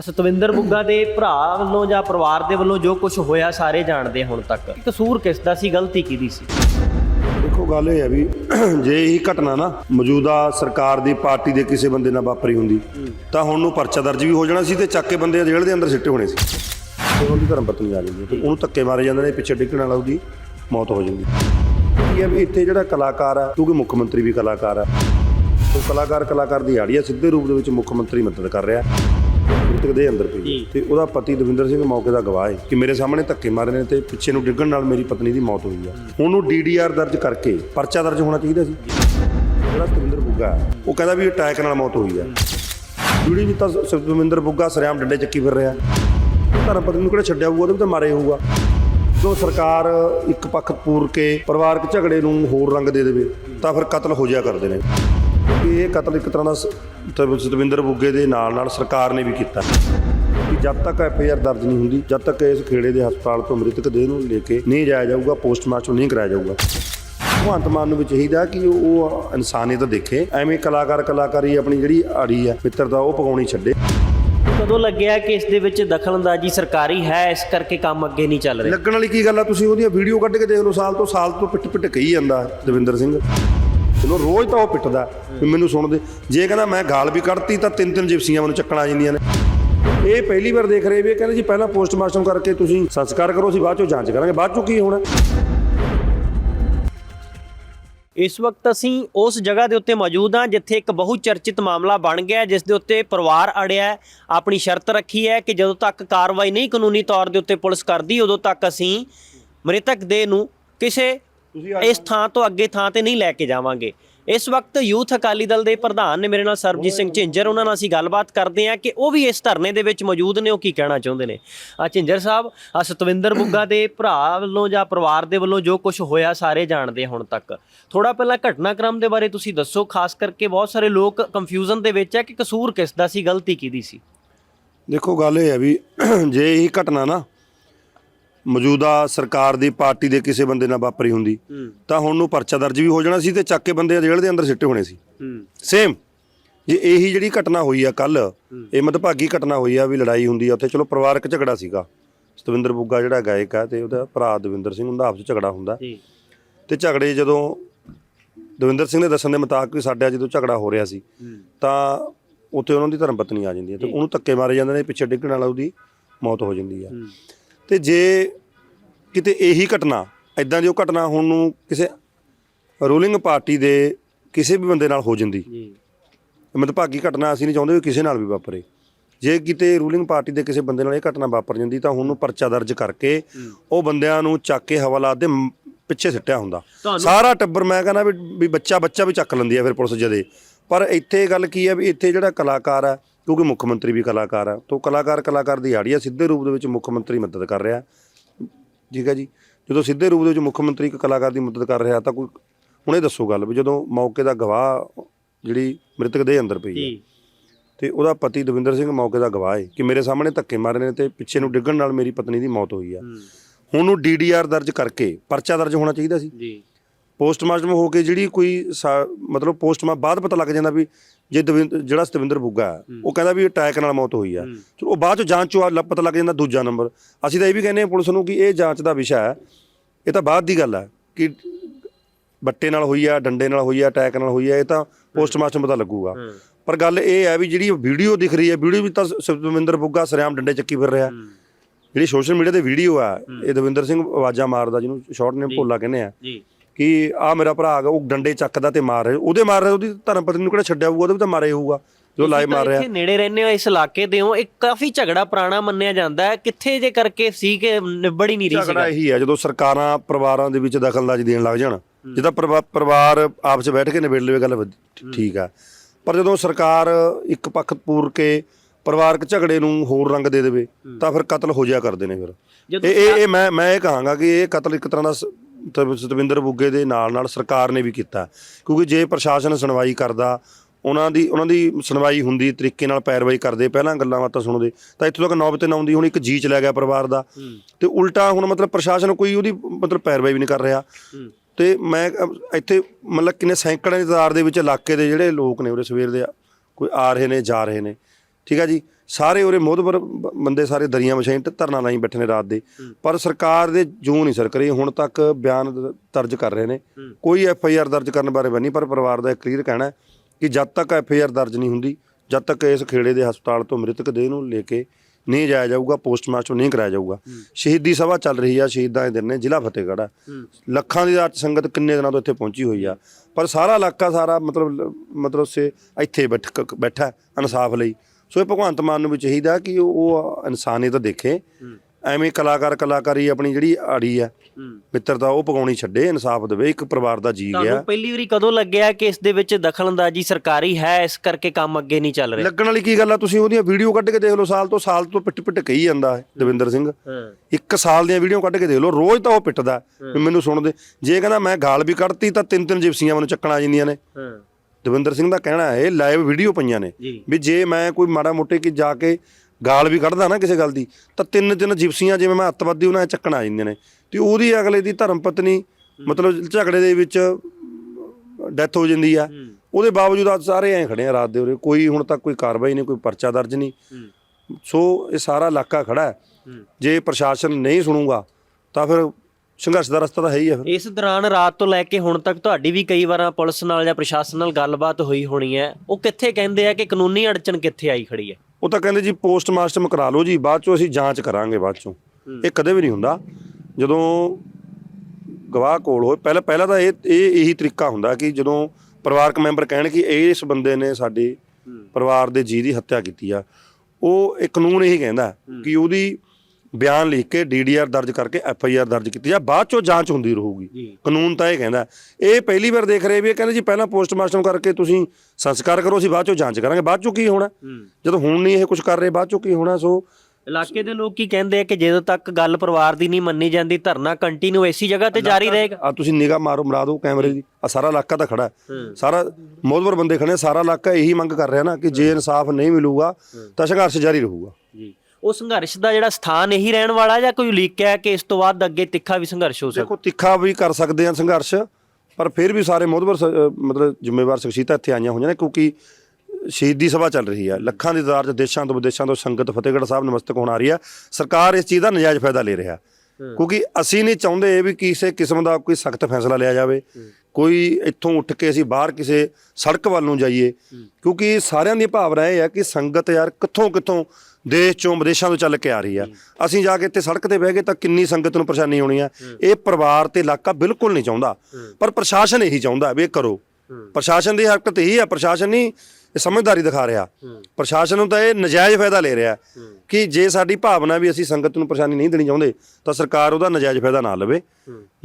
ਸਤਵਿੰਦਰ ਬੁੱਗਾ ਦੇ ਭਰਾ ਵੱਲੋਂ ਜਾਂ ਪਰਿਵਾਰ ਦੇ ਵੱਲੋਂ ਜੋ ਕੁਝ ਹੋਇਆ, ਸਾਰੇ ਜਾਣਦੇ ਹੁਣ ਤੱਕ। ਕਸੂਰ ਕਿਸ ਦਾ ਸੀ, ਗਲਤੀ ਕਿਹਦੀ ਸੀ? ਦੇਖੋ, ਗੱਲ ਇਹ ਹੈ ਵੀ ਜੇ ਇਹੀ ਘਟਨਾ ਨਾ ਮੌਜੂਦਾ ਸਰਕਾਰ ਦੀ ਪਾਰਟੀ ਦੇ ਕਿਸੇ ਬੰਦੇ ਨਾਲ ਵਾਪਰੀ ਹੁੰਦੀ, ਤਾਂ ਹੁਣ ਨੂੰ ਪਰਚਾ ਦਰਜ ਵੀ ਹੋ ਜਾਣਾ ਸੀ ਤੇ ਚੱਕ ਕੇ ਬੰਦੇ ਜੇਲ੍ਹ ਦੇ ਅੰਦਰ ਸਿੱਟੇ ਹੋਣੇ ਸੀ। ਤੇ ਉਹਦੀ ਧਰਮ ਪਤਨੀ ਆ ਜਾਂਦੀ ਤੇ ਉਹਨੂੰ ਧੱਕੇ ਮਾਰੇ ਜਾਂਦੇ ਨੇ, ਪਿੱਛੇ ਡਿੱਗਣ ਵਾਲਾ ਉਹਦੀ ਮੌਤ ਹੋ ਜਾਂਦੀ। ਹੈ ਵੀ ਇੱਥੇ ਜਿਹੜਾ ਕਲਾਕਾਰ ਆ, ਕਿਉਂਕਿ ਮੁੱਖ ਮੰਤਰੀ ਵੀ ਕਲਾਕਾਰ ਆ, ਉਹ ਕਲਾਕਾਰ ਕਲਾਕਾਰ ਦੀ ਆੜੀ ਆ, ਸਿੱਧੇ ਰੂਪ ਦੇ ਵਿੱਚ ਮੁੱਖ ਮੰਤਰੀ ਮਦਦ ਕਰ ਰਿਹਾ। ਮ੍ਰਿਤਕ ਦੇ ਅੰਦਰ ਪਈ ਜੀ। ਤੇ ਉਹਦਾ ਪਤੀ ਦਵਿੰਦਰ ਸਿੰਘ ਮੌਕੇ ਦਾ ਗਵਾਹ ਹੈ ਕਿ ਮੇਰੇ ਸਾਹਮਣੇ ਧੱਕੇ ਮਾਰੇ ਨੇ ਤੇ ਪਿੱਛੇ ਨੂੰ ਡਿੱਗਣ ਨਾਲ ਮੇਰੀ ਪਤਨੀ ਦੀ ਮੌਤ ਹੋਈ ਆ ਉਹਨੂੰ ਡੀਡੀਆਰ ਦਰਜ ਕਰਕੇ ਪਰਚਾ ਦਰਜ ਹੋਣਾ ਚਾਹੀਦਾ ਸੀ। ਜਿਹੜਾ ਸਤਵਿੰਦਰ ਬੁੱਗਾ ਹੈ, ਉਹ ਕਹਿੰਦਾ ਵੀ ਅਟੈਕ ਨਾਲ ਮੌਤ ਹੋਈ ਆ ਜਿਹੜੀ ਵੀ ਤਾਂ ਸਤਵਿੰਦਰ ਬੁੱਗਾ ਸਰਿਆਮ ਡੰਡੇ ਚੱਕੀ ਫਿਰ ਰਿਹਾ। ਧਰਮ ਪਤਨੀ ਨੂੰ ਕਿਹੜਾ ਛੱਡਿਆ ਹੋਊਗਾ ਉਹਦੇ ਵੀ ਤਾਂ ਮਾਰੇ ਹੋਊਗਾ। ਜੋ ਸਰਕਾਰ ਇੱਕ ਪੱਖ ਪੂਰ ਕੇ ਪਰਿਵਾਰਕ ਝਗੜੇ ਨੂੰ ਹੋਰ ਰੰਗ ਦੇ ਦੇਵੇ ਤਾਂ ਫਿਰ ਕਤਲ ਹੋ ਜਾਇਆ ਕਰਦੇ ਨੇ। ਕਿ ਇਹ ਕਤਲ ਇੱਕ ਤਰ੍ਹਾਂ ਦਾ ਸ- ਸਤਵਿੰਦਰ ਬੁੱਗੇ ਦੇ ਨਾਲ ਨਾਲ ਸਰਕਾਰ ਨੇ ਵੀ ਕੀਤਾ। ਕਿ ਜਦ ਤੱਕ ਐਫ ਆਈ ਆਰ ਦਰਜ ਨਹੀਂ ਹੁੰਦੀ ਜਦ ਤੱਕ ਇਸ ਖੇੜੇ ਦੇ ਹਸਪਤਾਲ ਤੋਂ ਮ੍ਰਿਤਕ ਦੇਹ ਨੂੰ ਲੈ ਕੇ ਨਹੀਂ ਜਾਇਆ ਜਾਊਗਾ ਪੋਸਟਮਾਰਟਮ ਨਹੀਂ ਕਰਾਇਆ ਜਾਊਗਾ। ਭਗਵੰਤ ਮਾਨ ਨੂੰ ਵੀ ਚਾਹੀਦਾ ਕਿ ਉਹ ਇਨਸਾਨੀਅਤ ਦੇਖੇ ਐਵੇਂ ਕਲਾਕਾਰ ਕਲਾਕਾਰੀ ਆਪਣੀ ਜਿਹੜੀ ਆੜੀ ਆ ਮਿੱਤਰਤਾ ਉਹ ਪਗਾਉਣੀ ਛੱਡੇ। ਕਦੋਂ ਲੱਗਿਆ ਕਿ ਇਸ ਦੇ ਵਿੱਚ ਦਖਲਅੰਦਾਜ਼ੀ ਸਰਕਾਰੀ ਹੈ? ਇਸ ਕਰਕੇ ਕੰਮ ਅੱਗੇ ਨਹੀਂ ਚੱਲ ਰਿਹਾ। ਲੱਗਣ ਵਾਲੀ ਕੀ ਗੱਲ ਆ? ਤੁਸੀਂ ਉਹਦੀਆਂ ਵੀਡੀਓ ਕੱਢ ਕੇ ਦੇਖ ਲਓ ਸਾਲ ਤੋਂ ਸਾਲ ਤੋਂ ਪਿੱਟ ਪਿੱਟ ਕਹੀ ਜਾਂਦਾ ਦਵਿੰਦਰ ਸਿੰਘ। ਚਲੋ ਰੋਜ਼ ਤਾਂ ਉਹ ਪਿੱਟਦਾ ਵੀ ਮੈਨੂੰ ਸੁਣਦੇ ਜੇ ਕਹਿੰਦਾ ਮੈਂ ਗਾਲ ਵੀ ਕੱਢਤੀ ਤਾਂ ਤਿੰਨ ਤਿੰਨ ਜਿਪਸੀਆਂ ਮੈਨੂੰ ਚੱਕਣ ਆ ਜਾਂਦੀਆਂ ਨੇ। ਇਹ ਪਹਿਲੀ ਵਾਰ ਦੇਖ ਰਹੇ ਵੀ ਕਹਿੰਦੇ ਜੀ ਪਹਿਲਾਂ ਪੋਸਟਮਾਰਟਮ ਕਰਕੇ ਤੁਸੀਂ ਸੰਸਕਾਰ ਕਰੋ ਅਸੀਂ ਬਾਅਦ ਚੋਂ ਜਾਂਚ ਕਰਾਂਗੇ। ਬਾਅਦ ਚੋਂ ਕੀ ਹੋਣਾ? ਇਸ ਵਕਤ ਅਸੀਂ ਉਸ ਜਗ੍ਹਾ ਦੇ ਉੱਤੇ ਮੌਜੂਦ ਹਾਂ ਜਿੱਥੇ ਇੱਕ ਬਹੁ ਚਰਚਿਤ ਮਾਮਲਾ ਬਣ ਗਿਆ ਹੈ, ਜਿਸ ਦੇ ਉੱਤੇ ਪਰਿਵਾਰ ਅੜਿਆ ਹੈ, ਆਪਣੀ ਸ਼ਰਤ ਰੱਖੀ ਹੈ ਕਿ ਜਦੋਂ ਤੱਕ ਕਾਰਵਾਈ ਨਹੀਂ ਕਾਨੂੰਨੀ ਤੌਰ ਦੇ ਉੱਤੇ ਪੁਲਿਸ ਕਰਦੀ ਉਦੋਂ ਤੱਕ ਅਸੀਂ ਮ੍ਰਿਤਕ ਦੇਹ ਨੂੰ ਕਿਸੇ ਇਸ ਥਾਂ ਤੋਂ ਅੱਗੇ ਥਾਂ ਤੇ ਨਹੀਂ ਲੈ ਕੇ ਜਾਵਾਂਗੇ। ਇਸ ਵਕਤ ਯੂਥ ਅਕਾਲੀ ਦਲ ਦੇ ਪ੍ਰਧਾਨ ਨੇ ਮੇਰੇ ਨਾਲ ਸਰਬਜੀਤ ਸਿੰਘ ਝਿੰਜਰ ਉਹਨਾਂ ਨਾਲ ਅਸੀਂ ਗੱਲਬਾਤ ਕਰਦੇ ਹਾਂ ਕਿ ਉਹ ਵੀ ਇਸ ਧਰਨੇ ਦੇ ਵਿੱਚ ਮੌਜੂਦ ਨੇ ਉਹ ਕੀ ਕਹਿਣਾ ਚਾਹੁੰਦੇ ਨੇ? ਆ ਝਿੰਜਰ ਸਾਹਿਬ ਆ ਸਤਵਿੰਦਰ ਬੁੱਗਾ ਦੇ ਭਰਾ ਵੱਲੋਂ ਜਾਂ ਪਰਿਵਾਰ ਦੇ ਵੱਲੋਂ ਜੋ ਕੁਝ ਹੋਇਆ ਸਾਰੇ ਜਾਣਦੇ ਹੁਣ ਤੱਕ। ਥੋੜਾ ਪਹਿਲਾਂ ਘਟਨਾਕ੍ਰਮ ਦੇ ਬਾਰੇ ਤੁਸੀਂ ਦੱਸੋ ਖਾਸ ਕਰਕੇ ਬਹੁਤ ਸਾਰੇ ਲੋਕ ਕੰਫਿਊਜ਼ਨ ਦੇ ਵਿੱਚ ਹੈ ਕਿ ਕਸੂਰ ਕਿਸ ਦਾ ਸੀ ਗਲਤੀ ਕਿਹਦੀ ਸੀ? ਦੇਖੋ ਗੱਲ ਇਹ ਹੈ ਵੀ ਜੇ ਇਹੀ ਘਟਨਾ ਨਾ ਮੌਜੂਦਾ ਸਰਕਾਰ ਦੀ ਪਾਰਟੀ ਦੇ ਕਿਸੇ ਬੰਦੇ ਨਾਲ ਵਾਪਰੀ ਹੁੰਦੀ ਤਾਂ ਹੁਣ ਨੂੰ ਪਰਚਾ ਦਰਜ ਵੀ ਹੋ ਜਾਣਾ ਸੀ ਤੇ ਚੱਕ ਕੇ ਬੰਦੇ ਜੇਲ੍ਹ ਦੇ ਅੰਦਰ ਸਿੱਟੇ ਹੋਣੇ ਸੀ। ਸੇਮ। ਜੇ ਇਹੀ ਜਿਹੜੀ ਘਟਨਾ ਹੋਈ ਆ ਕੱਲ ਇਹ ਮਦਭਾਗੀ ਘਟਨਾ ਹੋਈ ਆ ਵੀ ਲੜਾਈ ਹੁੰਦੀ ਆ ਉੱਥੇ ਚਲੋ ਪਰਿਵਾਰਕ ਝਗੜਾ ਸੀਗਾ। ਸਤਵਿੰਦਰ ਬੁੱਗਾ ਜਿਹੜਾ ਗਾਇਕ ਆ ਤੇ ਉਹਦਾ ਭਰਾ ਦਵਿੰਦਰ ਸਿੰਘ ਹੁੰਦਾ ਆਪਸ 'ਚ ਝਗੜਾ ਹੁੰਦਾ। ਤੇ ਝਗੜੇ ਜਦੋਂ ਦਵਿੰਦਰ ਸਿੰਘ ਦੇ ਦੱਸਣ ਦੇ ਮੁਤਾਬਕ ਵੀ ਸਾਡਾ ਜਦੋਂ ਝਗੜਾ ਹੋ ਰਿਹਾ ਸੀ ਤਾਂ ਉੱਥੇ ਉਹਨਾਂ ਦੀ ਧਰਮ ਪਤਨੀ ਆ ਜਾਂਦੀ ਹੈ ਤੇ ਉਹਨੂੰ ਧੱਕੇ ਮਾਰੇ ਜਾਂਦੇ ਨੇ ਪਿੱਛੇ ਡਿੱਗਣ ਵਾਲਾ ਉਹਦੀ ਮੌਤ ਹੋ ਜਾਂਦੀ ਆ। ਤੇ ਜੇ ਕਿਤੇ ਇਹੀ ਘਟਨਾ ਐਦਾਂ ਦੀ ਉਹ ਘਟਨਾ ਹੁਣ ਨੂੰ ਕਿਸੇ ਰੂਲਿੰਗ ਪਾਰਟੀ ਦੇ ਕਿਸੇ ਵੀ ਬੰਦੇ ਨਾਲ ਹੋ ਜਾਂਦੀ। ਜੀ। ਮਦਭਾਗੀ ਘਟਨਾ ਅਸੀਂ ਨਹੀਂ ਚਾਹੁੰਦੇ ਕਿ ਕਿਸੇ ਨਾਲ ਵੀ ਵਾਪਰੇ। ਜੇ ਕਿਤੇ ਰੂਲਿੰਗ ਪਾਰਟੀ ਦੇ ਕਿਸੇ ਬੰਦੇ ਨਾਲ ਇਹ ਘਟਨਾ ਵਾਪਰ ਜਾਂਦੀ ਤਾਂ ਹੁਣ ਨੂੰ ਪਰਚਾ ਦਰਜ ਕਰਕੇ ਉਹ ਬੰਦਿਆਂ ਨੂੰ ਚੱਕ ਕੇ ਹਵਾਲਾਤ ਦੇ ਪਿੱਛੇ ਸਿੱਟਿਆ ਹੁੰਦਾ। ਸਾਰਾ ਟੱਬਰ ਮੈਂ ਕਹਿੰਦਾ ਵੀ ਵੀ ਬੱਚਾ ਬੱਚਾ ਵੀ ਚੱਕ ਲੈਂਦੀ ਆ ਫਿਰ ਪੁਲਿਸ ਜਦੇ। ਪਰ ਇੱਥੇ ਗੱਲ ਕੀ ਹੈ ਵੀ ਇੱਥੇ ਜਿਹੜਾ ਕਲਾਕਾਰ ਆ ਕਿਉਂਕਿ ਮੁੱਖ ਮੰਤਰੀ ਵੀ ਕਲਾਕਾਰ ਆ ਤੋਂ ਕਲਾਕਾਰ ਕਲਾਕਾਰ ਦੀ ਆੜੀ ਆ ਸਿੱਧੇ ਰੂਪ ਦੇ ਵਿੱਚ ਮੁੱਖ ਮੰਤਰੀ ਮਦਦ ਕਰ ਰਿਹਾ। ਠੀਕ ਹੈ ਜੀ? ਜਦੋਂ ਸਿੱਧੇ ਰੂਪ ਦੇ ਵਿੱਚ ਮੁੱਖ ਮੰਤਰੀ ਇੱਕ ਕਲਾਕਾਰ ਦੀ ਮਦਦ ਕਰ ਰਿਹਾ ਤਾਂ ਕੋਈ ਹੁਣ ਇਹ ਦੱਸੋ ਗੱਲ ਵੀ ਜਦੋਂ ਮੌਕੇ ਦਾ ਗਵਾਹ ਜਿਹੜੀ ਮ੍ਰਿਤਕ ਦੇ ਅੰਦਰ ਪਈ ਹੈ ਤੇ ਉਹਦਾ ਪਤੀ ਦਵਿੰਦਰ ਸਿੰਘ ਮੌਕੇ ਦਾ ਗਵਾਹ ਹੈ ਕਿ ਮੇਰੇ ਸਾਹਮਣੇ ਧੱਕੇ ਮਾਰੇ ਨੇ ਤੇ ਪਿੱਛੇ ਨੂੰ ਡਿੱਗਣ ਨਾਲ ਮੇਰੀ ਪਤਨੀ ਦੀ ਮੌਤ ਹੋਈ ਆ। ਹੁਣ ਨੂੰ ਡੀਡੀਆਰ ਦਰਜ ਕਰਕੇ ਪਰਚਾ ਦਰਜ ਹੋਣਾ ਚਾਹੀਦਾ ਸੀ। ਜੀ। ਪੋਸਟਮਾਰਟਮ ਹੋ ਕੇ ਜਿਹੜੀ ਕੋਈ ਸਾ- ਮਤਲਬ ਪੋਸਟਮਾਰਟਮ ਬਾਅਦ ਪਤਾ ਲੱਗ ਜਾਂਦਾ ਵੀ ਜੇ ਦਵਿੰਦਰ ਜਿਹੜਾ ਸਤਵਿੰਦਰ ਬੁੱਗਾ ਹੈ, ਉਹ ਕਹਿੰਦਾ ਵੀ ਅਟੈਕ ਨਾਲ ਮੌਤ ਹੋਈ ਆ। ਚਲੋ ਉਹ ਬਾਅਦ ਚ ਜਾਂਚ ਚੋਂ ਆ- ਪਤਾ ਲੱਗ ਜਾਂਦਾ ਦੂਜਾ ਨੰਬਰ। ਅਸੀਂ ਤਾਂ ਇਹ ਵੀ ਕਹਿੰਦੇ ਹਾਂ ਪੁਲਿਸ ਨੂੰ ਕਿ ਇਹ ਜਾਂਚ ਦਾ ਵਿਸ਼ਾ ਹੈ। ਇਹ ਤਾਂ ਬਾਅਦ ਦੀ ਗੱਲ ਹੈ ਕਿ ਬੱਟੇ ਨਾਲ ਹੋਈ ਆ ਡੰਡੇ ਨਾਲ ਹੋਈ ਆ ਅਟੈਕ ਨਾਲ ਹੋਈ ਆ ਇਹ ਤਾਂ ਪੋਸਟਮਾਰਟਮ ਪਤਾ ਲੱਗੂਗਾ। ਪਰ ਗੱਲ ਇਹ ਹੈ ਵੀ ਜਿਹੜੀ ਵੀਡੀਓ ਦਿਖ ਰਹੀ ਹੈ ਵੀਡੀਓ ਵੀ ਤਾਂ ਸਤਵਿੰਦਰ ਬੁੱਗਾ ਸਰਿਆਮ ਡੰਡੇ ਚੱਕੀ ਫਿਰ ਰਿਹਾ। ਜਿਹੜੀ ਸੋਸ਼ਲ ਮੀਡੀਆ ਤੇ ਵੀਡੀਓ ਆ ਇਹ ਦਵਿੰਦਰ ਸਿੰਘ ਆਵਾਜ਼ਾਂ ਮਾਰਦਾ ਜਿਹਨੂੰ ਸ਼ਾਰਟ ਨੇ ਭੋਲਾ ਕਹਿੰਦੇ ਆ। ਜੀ। ਕਿ ਆ ਮੇਰਾ ਭਰਾ ਹੈਗਾ ਉਹ ਡੰਡੇ ਚੱਕਦਾ ਤੇ ਮਾਰ ਰਿਹਾ। ਉਹਦੇ ਮਾਰ ਰਿਹਾ ਉਹਦੀ ਧਰਮ ਪਤਨੀ ਨੂੰ ਕਿਹੜਾ ਛੱਡਿਆ ਹੋਊਗਾ ਉਹਦੇ ਵੀ ਤਾਂ ਮਾਰੇ ਹੋਊਗਾ ਜੋ ਲਾਈਵ ਮਾਰ ਰਿਹਾ। ਇੱਥੇ ਨੇੜੇ ਰਹਿੰਦੇ ਹੋ ਇਸ ਇਲਾਕੇ ਦੇ ਹੋ ਇੱਕ ਕਾਫੀ ਝਗੜਾ ਪੁਰਾਣਾ ਮੰਨਿਆ ਜਾਂਦਾ ਹੈ। ਕਿੱਥੇ ਜੇ ਕਰਕੇ ਸੀ ਕਿ ਨਿਬੜ ਹੀ ਨਹੀਂ ਰਹੀ ਝਗੜਾ ਇਹੀ ਹੈ ਜਦੋਂ ਸਰਕਾਰਾਂ ਪਰਿਵਾਰਾਂ ਦੇ ਵਿੱਚ ਦਖਲਅੰਦਾਜ਼ੀ ਦੇਣ ਲੱਗ ਜਾਣ ਜਿੱਦਾਂ ਪਰਿਵਾ- ਪਰਿਵਾਰ ਆਪਸ 'ਚ ਬੈਠ ਕੇ ਨਿਬੇੜ ਲਵੇ ਗੱਲ ਠੀਕ ਆ। ਪਰ ਜਦੋਂ ਸਰਕਾਰ ਇੱਕ ਪੱਖ ਪੂਰ ਕੇ ਪਰਿਵਾਰਕ ਝਗੜੇ ਨੂੰ ਹੋਰ ਰੰਗ ਦੇ ਦੇਵੇ ਤਾਂ ਫਿਰ ਕਤਲ ਹੋ ਜਾਇਆ ਕਰਦੇ ਨੇ ਫਿਰ। ਇਹ ਇਹ ਮੈਂ ਮੈਂ ਇਹ ਕਹਾਂਗਾ ਕਿ ਇਹ ਕਤਲ ਇੱਕ ਤਰ੍ਹਾਂ ਦਾ ਸ- ਤ- ਸਤਵਿੰਦਰ ਬੁੱਗੇ ਦੇ ਨਾਲ ਨਾਲ ਸਰਕਾਰ ਨੇ ਵੀ ਕੀਤਾ। ਕਿਉਂਕਿ ਜੇ ਪ੍ਰਸ਼ਾਸਨ ਸੁਣਵਾਈ ਕਰਦਾ ਉਹਨਾਂ ਦੀ ਉਹਨਾਂ ਦੀ ਸੁਣਵਾਈ ਹੁੰਦੀ ਤਰੀਕੇ ਨਾਲ ਪੈਰਵਾਈ ਕਰਦੇ ਪਹਿਲਾਂ ਗੱਲਾਂ ਬਾਤਾਂ ਸੁਣਦੇ ਤਾਂ ਇੱਥੋਂ ਤੱਕ ਨੌਬਤ ਨਾ ਆਉਂਦੀ ਹੁਣ ਇੱਕ ਜੀ ਚਲਾ ਗਿਆ ਪਰਿਵਾਰ ਦਾ। ਤੇ ਉਲਟਾ ਹੁਣ ਮਤਲਬ ਪ੍ਰਸ਼ਾਸਨ ਕੋਈ ਉਹਦੀ ਮਤਲਬ ਪੈਰਵਾਈ ਵੀ ਨਹੀਂ ਕਰ ਰਿਹਾ। ਤੇ ਮੈਂ ਇੱਥੇ ਮਤਲਬ ਕਿੰਨੇ ਸੈਂਕੜਾਂ ਦੀ ਤਾਦਾਦ ਦੇ ਵਿੱਚ ਇਲਾਕੇ ਦੇ ਜਿਹੜੇ ਲੋਕ ਨੇ ਉਰੇ ਸਵੇਰ ਦੇ ਕੋਈ ਆ ਰਹੇ ਨੇ ਜਾ ਰਹੇ ਨੇ। ਠੀਕ ਆ ਜੀ? ਸਾਰੇ ਉਰੇ ਮੋਦਬਰ ਬੰਦੇ ਸਾਰੇ ਦਰੀਆਂ ਵਿਛਾਈ ਤੇ ਧਰਨਾ ਲਾਈ ਬੈਠੇ ਨੇ ਰਾਤ ਦੇ। ਪਰ ਸਰਕਾਰ ਦੇ ਜੂ ਨਹੀਂ ਸਰਕ ਰਹੀ ਹੁਣ ਤੱਕ ਬਿਆਨ ਦਰਜ ਕਰ ਰਹੇ ਨੇ। ਕੋਈ ਐਫ ਆਈ ਆਰ ਦਰਜ ਕਰਨ ਬਾਰੇ ਬਣੀ ਪਰ ਪਰਿਵਾਰ ਦਾ ਕਲੀਅਰ ਕਹਿਣਾ ਕਿ ਜਦ ਤੱਕ ਐਫ ਆਈ ਆਰ ਦਰਜ ਨਹੀਂ ਹੁੰਦੀ ਜਦ ਤੱਕ ਇਸ ਖੇੜੇ ਦੇ ਹਸਪਤਾਲ ਤੋਂ ਮ੍ਰਿਤਕ ਦੇਹ ਨੂੰ ਲੈ ਕੇ ਨਹੀਂ ਜਾਇਆ ਜਾਊਗਾ ਪੋਸਟਮਾਰਟਮ ਨਹੀਂ ਕਰਾਇਆ ਜਾਊਗਾ। ਸ਼ਹੀਦੀ ਸਭਾ ਚੱਲ ਰਹੀ ਆ ਸ਼ਹੀਦਾਂ ਦੇ ਦਿਨ ਨੇ ਜ਼ਿਲ੍ਹਾ ਫਤਿਹਗੜ੍ਹ ਲੱਖਾਂ ਦੀ ਰਾਤ ਸੰਗਤ ਕਿੰਨੇ ਦਿਨਾਂ ਤੋਂ ਇੱਥੇ ਪਹੁੰਚੀ ਹੋਈ ਆ। ਪਰ ਸਾਰਾ ਇਲਾਕਾ ਸਾਰਾ ਮਤਲਬ ਮਤਲਬ ਸੇ ਇੱਥੇ ਬੈਠ ਕ- ਬੈਠਾ ਇਨਸਾਫ ਲਈ। ਸੋ ਇਹ ਭਗਵੰਤ ਮਾਨ ਨੂੰ ਵੀ ਚਾਹੀਦਾ ਕਿ ਉਹ- ਇਨਸਾਨੀਅਤ ਦੇਖੇ। ਐਵੇਂ ਕਲਾਕਾਰ ਕਲਾਕਾਰੀ ਆਪਣੀ ਜਿਹੜੀ ਆੜੀ ਆ ਮਿੱਤਰਤਾ ਉਹ ਪਗਾਉਣੀ ਛੱਡੇ ਇਨਸਾਫ ਦੇਵੇ ਇੱਕ ਪਰਿਵਾਰ ਦਾ ਜੀ ਗਿਆ। ਤੁਹਾਨੂੰ ਪਹਿਲੀ ਵਾਰੀ ਕਦੋਂ ਲੱਗਿਆ ਕਿ ਇਸ ਦੇ ਵਿੱਚ ਦਖਲਅੰਦਾਜ਼ੀ ਸਰਕਾਰੀ ਹੈ ਇਸ ਕਰਕੇ ਕੰਮ ਅੱਗੇ ਨਹੀਂ ਚੱਲ ਰਿਹਾ? ਲੱਗਣ ਵਾਲੀ ਕੀ ਗੱਲ ਆ? ਤੁਸੀਂ ਉਹਦੀਆਂ ਵੀਡੀਓ ਕੱਢ ਕੇ ਦੇਖ ਲਓ ਸਾਲ ਤੋਂ ਸਾਲ ਤੋਂ ਪਿੱਟ ਪਿੱਟ ਕਹੀ ਜਾਂਦਾ ਹੈ। ਦਵਿੰਦਰ ਸਿੰਘ। ਇੱਕ ਸਾਲ ਦੀਆਂ ਵੀਡੀਓ ਕੱਢ ਕੇ ਦੇਖ ਲਓ ਰੋਜ਼ ਤਾਂ ਉਹ ਪਿੱਟਦਾ ਮੈਨੂੰ ਸੁਣਦੇ। ਜੇ ਕਹਿੰਦਾ ਮੈਂ ਗਾਲ ਵੀ ਕੱਢਤੀ ਤਾਂ ਤਿੰਨ ਤਿੰਨ ਜਿਪਸੀਆਂ ਮੈਨੂੰ ਚੱਕਣ ਆ ਜਾਂਦੀਆਂ ਨੇ ਦਵਿੰਦਰ ਸਿੰਘ ਦਾ ਕਹਿਣਾ ਹੈ ਲਾਈਵ ਵੀਡੀਓ ਪਈਆਂ ਨੇ। ਵੀ ਜੇ ਮੈਂ ਕੋਈ ਮਾੜਾ ਮੋਟੇ ਕੀ ਜਾ ਕੇ ਗਾਲ ਵੀ ਕੱਢਦਾ ਨਾ ਕਿਸੇ ਗੱਲ ਦੀ ਤਾਂ ਤਿੰਨ ਤਿੰਨ ਜਿਪਸੀਆਂ ਜਿਵੇਂ ਮੈਂ ਅੱਤਵਾਦੀ ਉਹਨਾਂ ਚੱਕਣ ਆ ਜਾਂਦੀਆਂ ਨੇ। ਤੇ ਉਹਦੀ ਅਗਲੇ ਦੀ ਧਰਮ ਪਤਨੀ ਮਤਲਬ ਝਗੜੇ ਦੇ ਵਿੱਚ ਡੈਥ ਹੋ ਜਾਂਦੀ ਆ। ਉਹਦੇ ਬਾਵਜੂਦ ਅੱਜ ਸਾਰੇ ਐਂ ਖੜੇ ਆ ਰਾਤ ਦੇ ਉਰੇ ਕੋਈ ਹੁਣ ਤੱਕ ਕੋਈ ਕਾਰਵਾਈ ਨਹੀਂ ਕੋਈ ਪਰਚਾ ਦਰਜ ਨਹੀਂ। ਸੋ ਇਹ ਸਾਰਾ ਇਲਾਕਾ ਖੜਾ ਹੈ। ਜੇ ਪ੍ਰਸ਼ਾਸਨ ਨਹੀਂ ਸੁਣੂਗਾ ਤਾਂ ਫਿਰ ਸੰਘਰਸ਼ ਦਾ ਰਸਤਾ ਤਾਂ ਹੈ ਹੀ ਆ ਫਿਰ। ਇਸ ਦੌਰਾਨ ਰਾਤ ਤੋਂ ਲੈ ਕੇ ਹੁਣ ਤੱਕ ਤੁਹਾਡੀ ਵੀ ਕਈ ਵਾਰਾਂ ਪੁਲਿਸ ਨਾਲ ਜਾਂ ਪ੍ਰਸ਼ਾਸਨ ਨਾਲ ਗੱਲਬਾਤ ਹੋਈ ਹੋਣੀ ਹੈ। ਉਹ ਕਿੱਥੇ ਕਹਿੰਦੇ ਆ ਕਿ ਕਾਨੂੰਨੀ ਅੜਚਨ ਕਿੱਥੇ ਆਈ ਖੜੀ ਹੈ? ਉਹ ਤਾਂ ਕਹਿੰਦੇ ਜੀ ਪੋਸਟਮਾਰਟਮ ਕਰਾ ਲਓ ਜੀ ਬਾਅਦ ਚੋਂ ਅਸੀਂ ਜਾਂਚ ਕਰਾਂਗੇ ਬਾਅਦ ਚੋਂ। ਇਹ ਕਦੇ ਵੀ ਨਹੀਂ ਹੁੰਦਾ। ਜਦੋਂ ਗਵਾਹ ਕੋਲ ਹੋਏ ਪਹਿਲਾਂ ਪਹਿਲਾਂ ਤਾਂ ਇਹ ਇਹ ਇਹੀ ਤਰੀਕਾ ਹੁੰਦਾ ਕਿ ਜਦੋਂ ਪਰਿਵਾਰਕ ਮੈਂਬਰ ਕਹਿਣ ਕਿ ਇਸ ਬੰਦੇ ਨੇ ਸਾਡੇ ਪਰਿਵਾਰ ਦੇ ਜੀ ਦੀ ਹੱਤਿਆ ਕੀਤੀ ਆ ਉਹ ਇਹ ਕਾਨੂੰਨ ਇਹੀ ਕਹਿੰਦਾ ਕਿ ਉਹਦੀ ਬਿਆਨ ਲਿਖ ਕੇ ਡੀਡੀਆਰ ਦਰਜ ਕਰਕੇ ਐਫ ਆਈ ਆਰ ਦਰਜ ਕੀਤੀ ਜਾ ਬਾਅਦ ਚੋਂ ਜਾਂਚ ਹੁੰਦੀ ਰਹੂਗੀ। ਕਾਨੂੰਨ ਤਾਂ ਇਹ ਕਹਿੰਦਾ ਇਹ ਪਹਿਲੀ ਵਾਰ ਦੇਖ ਰਹੇ ਵੀ ਇਹ ਕਹਿੰਦੇ ਜੀ ਪਹਿਲਾਂ ਪੋਸਟਮਾਰਟਮ ਕਰਕੇ ਤੁਸੀਂ ਸੰਸਕਾਰ ਕਰੋ ਅਸੀਂ ਬਾਅਦ ਚੋਂ ਜਾਂਚ ਕਰਾਂਗੇ। ਬਾਅਦ ਚੋਂ ਕੀ ਹੋਣਾ? ਜਦੋਂ ਹੁਣ ਨਹੀਂ ਇਹ ਕੁਝ ਕਰ ਰਹੇ ਬਾਅਦ ਚੋਂ ਕੀ ਹੋਣਾ? ਸੋ ਇਲਾਕੇ ਦੇ ਲੋਕ ਕੀ ਕਹਿੰਦੇ ਆ ਕਿ ਜਦੋਂ ਤੱਕ ਗੱਲ ਪਰਿਵਾਰ ਦੀ ਨਹੀਂ ਮੰਨੀ ਜਾਂਦੀ ਧਰਨਾ ਕੰਟੀਨਿਊ ਇਸੀ ਜਗ੍ਹਾ ਤੇ ਜਾਰੀ ਰਹੇਗਾ। ਆ ਤੁਸੀਂ ਨਿਗਾਹ ਮਾਰੋ ਮਰਾ ਦਿਓ ਕੈਮਰੇ ਦੀ। ਆ ਸਾਰਾ ਇਲਾਕਾ ਤਾਂ ਖੜਾ। ਸਾਰਾ ਮੋਦਵਰ ਬੰਦੇ ਖੜੇ ਸਾਰਾ ਇਲਾਕਾ ਇਹੀ ਮੰਗ ਕਰ ਰਿਹਾ ਨਾ ਕਿ ਜੇ ਇਨਸਾਫ ਨਹੀਂ ਮਿਲੂਗਾ ਤਾਂ ਸੰਘਰਸ਼ ਜਾਰੀ ਰਹੂਗਾ। ਜੀ। ਉਹ ਸੰਘਰਸ਼ ਦਾ ਜਿਹੜਾ ਸਥਾਨ ਇਹੀ ਰਹਿਣ ਵਾਲਾ ਜਾਂ ਕੋਈ ਉਲੀਕਿਆ ਹੈ ਕਿ ਇਸ ਤੋਂ ਬਾਅਦ ਅੱਗੇ ਤਿੱਖਾ ਵੀ ਸੰਘਰਸ਼ ਹੋ ਸਕਦਾ? ਦੇਖੋ ਤਿੱਖਾ ਵੀ ਕਰ ਸਕਦੇ ਆ ਸੰਘਰਸ਼ ਪਰ ਫਿਰ ਵੀ ਸਾਰੇ ਮੋਦਵਰ ਮਤਲਬ ਜ਼ਿੰਮੇਵਾਰ ਸ਼ਖਸੀਅਤਾਂ ਇੱਥੇ ਆਈਆਂ ਹੋਈਆਂ ਨੇ ਕਿਉਂਕਿ ਸ਼ਹੀਦੀ ਸਭਾ ਚੱਲ ਰਹੀ ਆ ਲੱਖਾਂ ਦੀ ਤਾਦਾਦ 'ਚ ਦੇਸ਼ਾਂ ਤੋਂ ਵਿਦੇਸ਼ਾਂ ਤੋਂ ਸੰਗਤ ਫਤਿਹਗੜ੍ਹ ਸਾਹਿਬ ਨਮਸਤਕ ਹੋਣ ਆ ਰਹੀ ਆ ਸਰਕਾਰ ਇਸ ਚੀਜ਼ ਦਾ ਨਜਾਇਜ਼ ਫਾਇਦਾ ਲੈ ਰਿਹਾ। ਕਿਉਂਕਿ ਅਸੀਂ ਨਹੀਂ ਚਾਹੁੰਦੇ ਵੀ ਕਿਸੇ ਕਿਸਮ ਦਾ ਕੋਈ ਸਖਤ ਫੈਸਲਾ ਲਿਆ ਜਾਵੇ। ਕੋਈ ਇੱਥੋਂ ਉੱਠ ਕੇ ਅਸੀਂ ਬਾਹਰ ਕਿਸੇ ਸੜਕ ਵੱਲ ਨੂੰ ਜਾਈਏ। ਕਿਉਂਕਿ ਸਾਰਿਆਂ ਦੀ ਭਾਵਨਾ ਇਹ ਹੈ ਕਿ ਸੰਗਤ ਯਾਰ ਕਿੱਥੋਂ ਕਿੱਥੋਂ ਦੇਸ਼ ਚੋਂ ਵਿਦੇਸ਼ਾਂ ਤੋਂ ਚੱਲ ਕੇ ਆ ਰਹੀ ਆ। ਅਸੀਂ ਜਾ ਕੇ ਇੱਥੇ ਸੜਕ ਤੇ ਬਹਿ ਗਏ ਤਾਂ ਕਿੰਨੀ ਸੰਗਤ ਨੂੰ ਪਰੇਸ਼ਾਨੀ ਹੋਣੀ ਆ। ਇਹ ਪਰਿਵਾਰ ਤੇ ਇਲਾਕਾ ਬਿਲਕੁਲ ਨਹੀਂ ਚਾਹੁੰਦਾ। ਪਰ ਪ੍ਰਸ਼ਾਸਨ ਇਹੀ ਚਾਹੁੰਦਾ ਵੀ ਇਹ ਕਰੋ। ਪ੍ਰਸ਼ਾਸਨ ਦੀ ਹਰਕਤ ਇਹੀ ਆ ਪ੍ਰਸ਼ਾਸਨ ਨਹੀਂ ਇਹ ਸਮਝਦਾਰੀ ਦਿਖਾ ਰਿਹਾ। ਪ੍ਰਸ਼ਾਸਨ ਨੂੰ ਤਾਂ ਇਹ ਨਜਾਇਜ਼ ਫਾਇਦਾ ਲੈ ਰਿਹਾ। ਕਿ ਜੇ ਸਾਡੀ ਭਾਵਨਾ ਵੀ ਅਸੀਂ ਸੰਗਤ ਨੂੰ ਪਰੇਸ਼ਾਨੀ ਨਹੀਂ ਦੇਣੀ ਚਾਹੁੰਦੇ ਤਾਂ ਸਰਕਾਰ ਉਹਦਾ ਨਜਾਇਜ਼ ਫਾਇਦਾ ਨਾ ਲਵੇ।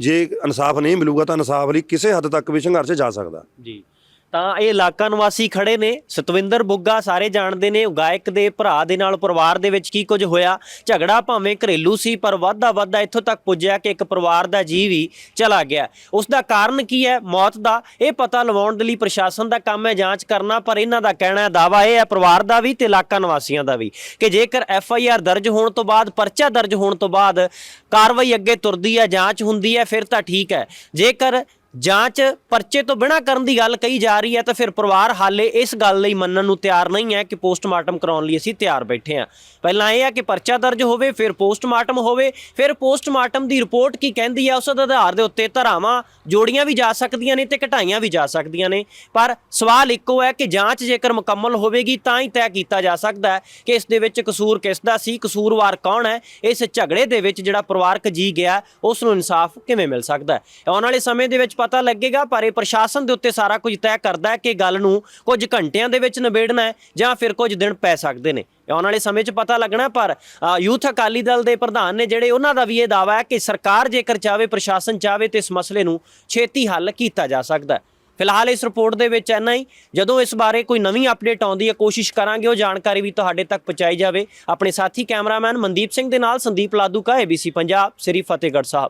ਜੇ ਇਨਸਾਫ ਨਹੀਂ ਮਿਲੂਗਾ ਤਾਂ ਇਨਸਾਫ ਲਈ ਕਿਸੇ ਹੱਦ ਤੱਕ ਵੀ ਸੰਘਰਸ਼ ਜਾ ਸਕਦਾ। ਜੀ। ਤਾਂ ਇਹ ਇਲਾਕਾ ਨਿਵਾਸੀ ਖੜੇ ਨੇ। ਸਤਵਿੰਦਰ ਬੁੱਗਾ ਸਾਰੇ ਜਾਣਦੇ ਨੇ, ਗਾਇਕ ਦੇ ਭਰਾ ਦੇ ਨਾਲ ਪਰਿਵਾਰ ਦੇ ਵਿੱਚ ਕੀ ਕੁਝ ਹੋਇਆ। ਝਗੜਾ ਭਾਵੇਂ ਘਰੇਲੂ ਸੀ, ਪਰ ਵਾਧਾ ਵਾਧਾ ਇੱਥੋਂ ਤੱਕ ਪੁੱਜਿਆ ਕਿ ਇੱਕ ਪਰਿਵਾਰ ਦਾ ਜੀ ਹੀ ਚਲਾ ਗਿਆ। ਉਸ ਦਾ ਕਾਰਨ ਕੀ ਹੈ? ਮੌਤ ਦਾ ਇਹ ਪਤਾ ਲਵਾਉਣ ਦੇ ਲਈ ਪ੍ਰਸ਼ਾਸਨ ਦਾ ਕੰਮ ਹੈ, ਜਾਂਚ ਕਰਨਾ, ਪਰ ਇਹਨਾਂ ਦਾ ਕਹਿਣਾ ਹੈ ਦਾਵਾ ਇਹ ਹੈ, ਪਰਿਵਾਰ ਦਾ ਵੀ ਤੇ ਇਲਾਕਾ ਨਿਵਾਸੀਆਂ ਦਾ ਵੀ, ਕਿ ਜੇਕਰ ਐਫ ਆਈ ਆਰ ਦਰਜ ਹੋਣ ਤੋਂ ਬਾਅਦ, ਪਰਚਾ ਦਰਜ ਹੋਣ ਤੋਂ ਬਾਅਦ ਕਾਰਵਾਈ ਅੱਗੇ ਤੁਰਦੀ ਹੈ, ਜਾਂਚ ਹੁੰਦੀ ਹੈ, ਫਿਰ ਤਾਂ ਠੀਕ ਹੈ। ਜੇਕਰ ਜਾਂਚ ਪਰਚੇ ਤੋਂ ਬਿਨਾਂ ਕਰਨ ਦੀ ਗੱਲ ਕਹੀ ਜਾ ਰਹੀ ਹੈ ਤਾਂ ਫਿਰ ਪਰਿਵਾਰ ਹਾਲੇ ਇਸ ਗੱਲ ਲਈ ਮੰਨਣ ਨੂੰ ਤਿਆਰ ਨਹੀਂ ਹੈ ਕਿ ਪੋਸਟਮਾਰਟਮ ਕਰਾਉਣ ਲਈ ਅਸੀਂ ਤਿਆਰ ਬੈਠੇ ਹਾਂ। ਪਹਿਲਾਂ ਇਹ ਆ ਕਿ ਪਰਚਾ ਦਰਜ ਹੋਵੇ, ਫਿਰ ਪੋਸਟਮਾਰਟਮ ਹੋਵੇ, ਫਿਰ ਪੋਸਟਮਾਰਟਮ ਦੀ ਰਿਪੋਰਟ ਕੀ ਕਹਿੰਦੀ ਹੈ ਉਸ ਦੇ ਆਧਾਰ ਦੇ ਉੱਤੇ ਧਾਰਾਵਾਂ ਜੋੜੀਆਂ ਵੀ ਜਾ ਸਕਦੀਆਂ ਨੇ ਤੇ ਘਟਾਈਆਂ ਵੀ ਜਾ ਸਕਦੀਆਂ ਨੇ। ਪਰ ਸਵਾਲ ਇੱਕੋ ਹੈ ਕਿ ਜਾਂਚ ਜੇਕਰ ਮੁਕੰਮਲ ਹੋਵੇਗੀ ਤਾਂ ਹੀ ਤੈਅ ਕੀਤਾ ਜਾ ਸਕਦਾ ਹੈ ਕਿ ਇਸ ਦੇ ਵਿੱਚ ਕਸੂਰ ਕਿਸ ਦਾ ਸੀ, ਕਸੂਰਵਾਰ ਕੌਣ ਹੈ, ਇਸ ਝਗੜੇ ਦੇ ਵਿੱਚ ਜਿਹੜਾ ਪਰਿਵਾਰਕ ਜੀ ਗਿਆ, ਉਸ ਨੂੰ ਇਨਸਾਫ ਕਿਵੇਂ ਮਿਲ ਸਕਦਾ ਹੈ? ਆਉਣ ਵਾਲੇ ਸਮੇਂ ਦੇ ਵਿੱਚ ਪਤਾ ਲੱਗੇਗਾ, ਪਰ ਇਹ ਪ੍ਰਸ਼ਾਸਨ ਦੇ ਉੱਤੇ ਸਾਰਾ ਕੁਝ ਤੈਅ ਕਰਦਾ ਹੈ ਕਿ ਗੱਲ ਨੂੰ ਕੁਝ ਘੰਟਿਆਂ ਦੇ ਵਿੱਚ ਨਿਬੇੜਨਾ ਹੈ ਜਾਂ ਫਿਰ ਕੁਝ ਦਿਨ ਪੈ ਸਕਦੇ ਨੇ। ਆਉਣ ਵਾਲੇ ਸਮੇਂ 'ਚ ਪਤਾ ਲੱਗਣਾ ਪਰ ਯੂਥ ਅਕਾਲੀ ਦਲ ਦੇ ਪ੍ਰਧਾਨ ਨੇ ਜਿਹੜੇ ਉਹਨਾਂ ਦਾ ਵੀ ਇਹ ਦਾਵਾ ਹੈ ਕਿ ਸਰਕਾਰ ਜੇਕਰ ਚਾਹੇ ਪ੍ਰਸ਼ਾਸਨ ਚਾਹੇ ਤੇ ਇਸ ਮਸਲੇ ਨੂੰ ਛੇਤੀ ਹੱਲ ਕੀਤਾ ਜਾ ਸਕਦਾ ਹੈ। ਫਿਲਹਾਲ ਇਸ ਰਿਪੋਰਟ ਦੇ ਵਿੱਚ ਇੰਨਾ ਹੀ। ਜਦੋਂ ਇਸ ਬਾਰੇ ਕੋਈ ਨਵੀਂ ਅਪਡੇਟ ਆਉਂਦੀ ਹੈ, ਕੋਸ਼ਿਸ਼ ਕਰਾਂਗੇ ਉਹ ਜਾਣਕਾਰੀ ਵੀ ਤੁਹਾਡੇ ਤੱਕ ਪਹੁੰਚਾਈ ਜਾਵੇ। ਆਪਣੇ ਸਾਥੀ ਕੈਮਰਾਮੈਨ ਮਨਦੀਪ ਸਿੰਘ ਦੇ ਨਾਲ ਸੰਦੀਪ ਲਾਦੂ ਕਾ ABC ਪੰਜਾਬ, ਸ੍ਰੀ ਫਤਿਹਗੜ੍ਹ ਸਾਹਿਬ।